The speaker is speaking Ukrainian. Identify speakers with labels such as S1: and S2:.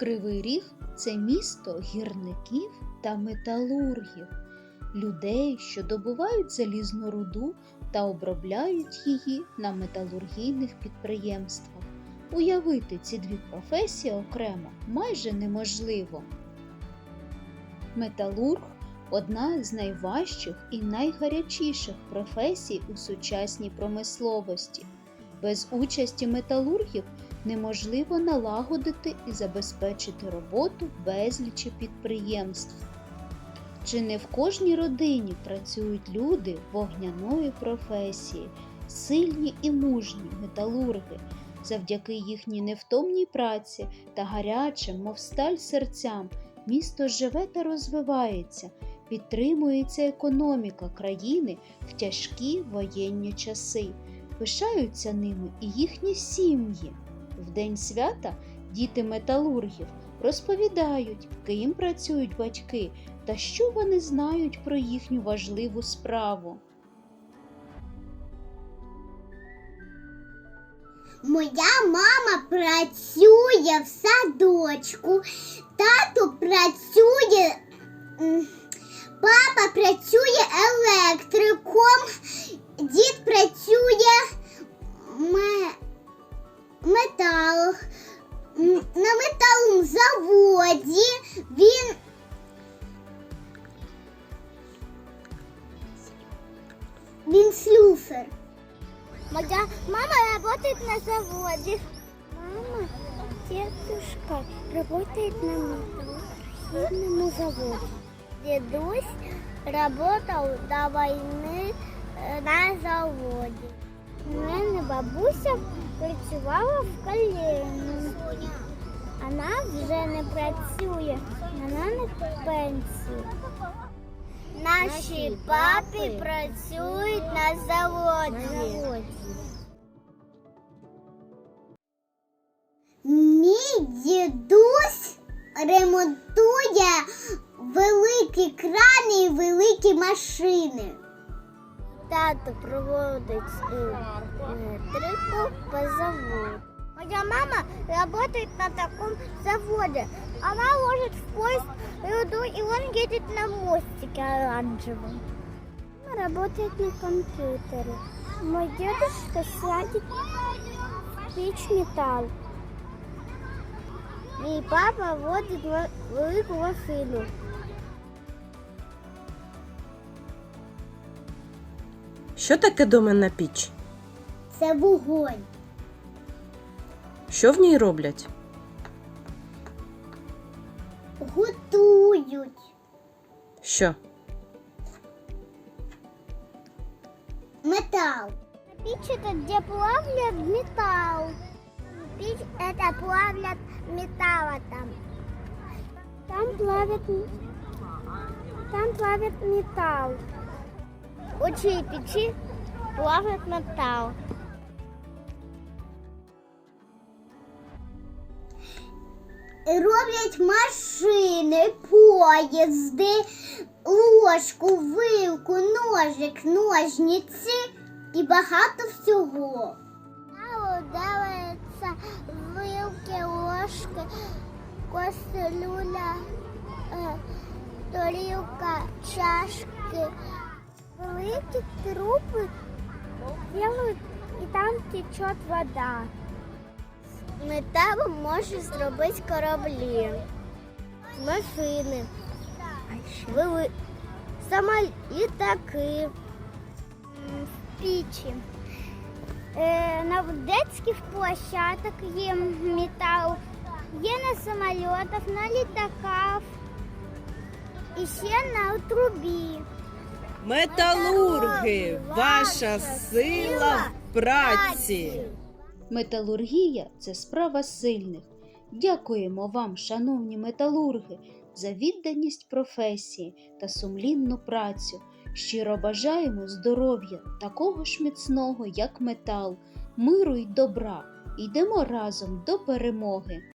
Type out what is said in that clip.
S1: Кривий Ріг це місто гірників та металургів, людей, що добувають залізну руду та обробляють її на металургійних підприємствах. Уявити ці дві професії окремо майже неможливо. Металург одна з найважчих і найгарячіших професій у сучасній промисловості. Без участі металургів неможливо налагодити і забезпечити роботу безлічі підприємств. Чи не в кожній родині працюють люди вогняної професії, сильні і мужні металурги, завдяки їхній невтомній праці та гарячим, мов сталь серцям, місто живе та розвивається, підтримується економіка країни в тяжкі воєнні часи. Пишаються ними і їхні сім'ї. В день свята діти металургів розповідають, ким працюють батьки та що вони знають про їхню важливу справу.
S2: Моя мама працює в садочку, тато працює, папа працює електриком, слюсар. Моя мама работает на заводе. Мама, дедушка работает на металлургийном заводе. Дедусь работал до войны е, на заводі. У мене бабуся працювала в коліні. Вона вже не працює, вона на пенсії. Наші папи працюють на заводі. Мій дідусь ремонтує великі крани і великі машини. Тато проводить електрику по заводу. Моя мама работает на таком заводе. Она ложит в поезд руду, и он едет на мостике оранжевом. Она работает на компьютере. Мой дедушка садит в печь металл. И папа водит велику машину.
S3: Що таке доменна піч?
S2: Це вогонь.
S3: Що в ній роблять?
S2: Готують.
S3: Що?
S2: Металл. Печь это где плавят металл. Печь это плавят металла там. Там плавят там плавят металл. У печи плавят металл. Роблять машини, поїзди, ложку, вилку, ножик, ножниці і багато всього. Давиться вилки, ложки, кастрюля, е, тарілка, чашки. Великі трупи і там тече вода. Металом може зробити кораблі, машини, вели... самолітаки, м, печі. Е, на детських площадках є метал, є на самолітах, на літаках. І ще на трубі.
S3: Металурги, ваша сила праці.
S1: Металургія це справа сильних. Дякуємо вам, шановні металурги, за відданість професії та сумлінну працю. Щиро бажаємо здоров'я, такого ж міцного, як метал, миру й добра. Йдемо разом до перемоги.